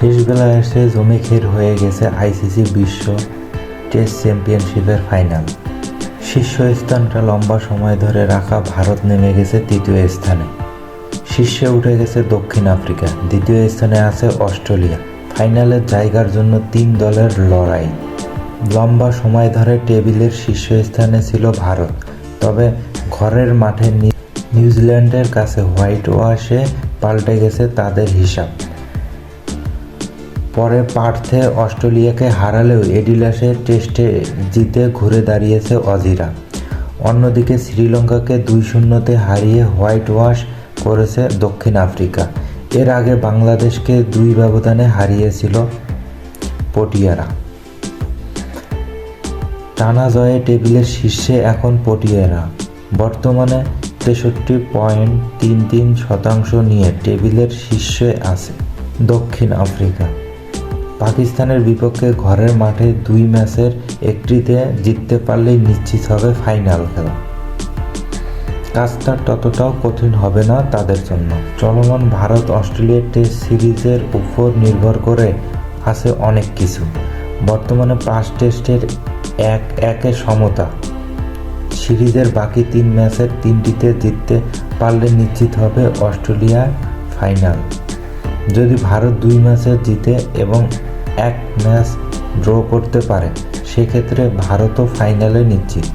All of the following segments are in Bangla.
শেষবেলায় এসে জমি খের হয়ে গেছে আইসিসি বিশ্ব টেস্ট চ্যাম্পিয়নশিপের ফাইনাল। শীর্ষস্থানটা লম্বা সময় ধরে রাখা ভারত নেমে গেছে তৃতীয় স্থানে। শীর্ষে উঠে গেছে দক্ষিণ আফ্রিকা। দ্বিতীয় স্থানে আছে অস্ট্রেলিয়া। ফাইনালের জায়গার জন্য তিন দলের লড়াই। লম্বা সময় ধরে টেবিলের শীর্ষস্থানে ছিল ভারত। তবে ঘরের মাঠে নিউজিল্যান্ডের কাছে হোয়াইট ওয়াশে পাল্টে গেছে তাদের হিসাব। পরে পার্থে অস্ট্রেলিয়াকে হারালেও এডিলাসের টেস্টে জিতে ঘুরে দাঁড়িয়েছে অজিরা। অন্যদিকে শ্রীলঙ্কাকে দুই শূন্যতে হারিয়ে হোয়াইট ওয়াশ করেছে দক্ষিণ আফ্রিকা। এর আগে বাংলাদেশকে দুই ব্যবধানে হারিয়েছিল পটিয়ারা। টানা জয়ে টেবিলের শীর্ষে এখন পটিয়ারা। বর্তমানে তেষট্টি পয়েন্ট তিন তিন শতাংশ নিয়ে টেবিলের শীর্ষে আছে দক্ষিণ আফ্রিকা। পাকিস্তানের বিপক্ষে ঘরের মাঠে দুই ম্যাচের একটিতে জিততে পারলেই নিশ্চিত হবে ফাইনাল খেলা। কাজটা ততটাও কঠিন হবে না তাদের জন্য। চলমান ভারত অস্ট্রেলিয়ার টেস্ট সিরিজের উপর নির্ভর করে আছে অনেক কিছু। বর্তমানে পাঁচ টেস্টের এক একে সমতা। সিরিজের বাকি তিন ম্যাচের তিনটিতে জিততে পারলে নিশ্চিত হবে অস্ট্রেলিয়ার ফাইনাল। যদি ভারত দুই ম্যাচে জিতে এবং এক ম্যাচ ড্র করতে পারে, সেক্ষেত্রে ভারতও ফাইনালে নিশ্চিত।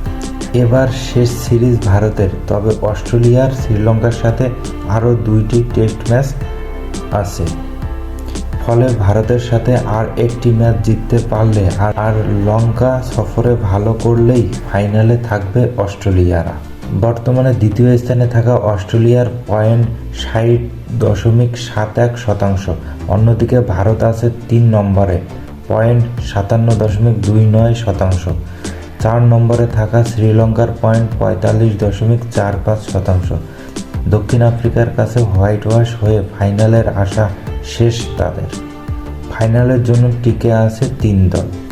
এবার শেষ সিরিজ ভারতের, তবে অস্ট্রেলিয়ার শ্রীলঙ্কার সাথে আরও দুইটি টেস্ট ম্যাচ আছে। ফলে ভারতের সাথে আর একটি ম্যাচ জিততে পারলে আর আর লঙ্কা সফরে ভালো করলেই ফাইনালে থাকবে অস্ট্রেলিয়ারা। বর্তমানে দ্বিতীয় স্থানে থাকা অস্ট্রেলিয়ার পয়েন্ট ষাট দশমিক সাত এক শতাংশ। অন্যদিকে ভারত আছে তিন নম্বরে, পয়েন্ট সাতান্ন দশমিক দুই নয় শতাংশ। চার নম্বরে থাকা শ্রীলঙ্কার পয়েন্ট পঁয়তাল্লিশ দশমিক চার পাঁচ শতাংশ। দক্ষিণ আফ্রিকার কাছে হোয়াইট ওয়াশ হয়ে ফাইনালের আশা শেষ তাদের। ফাইনালের জন্য টিকে আছে তিন দল।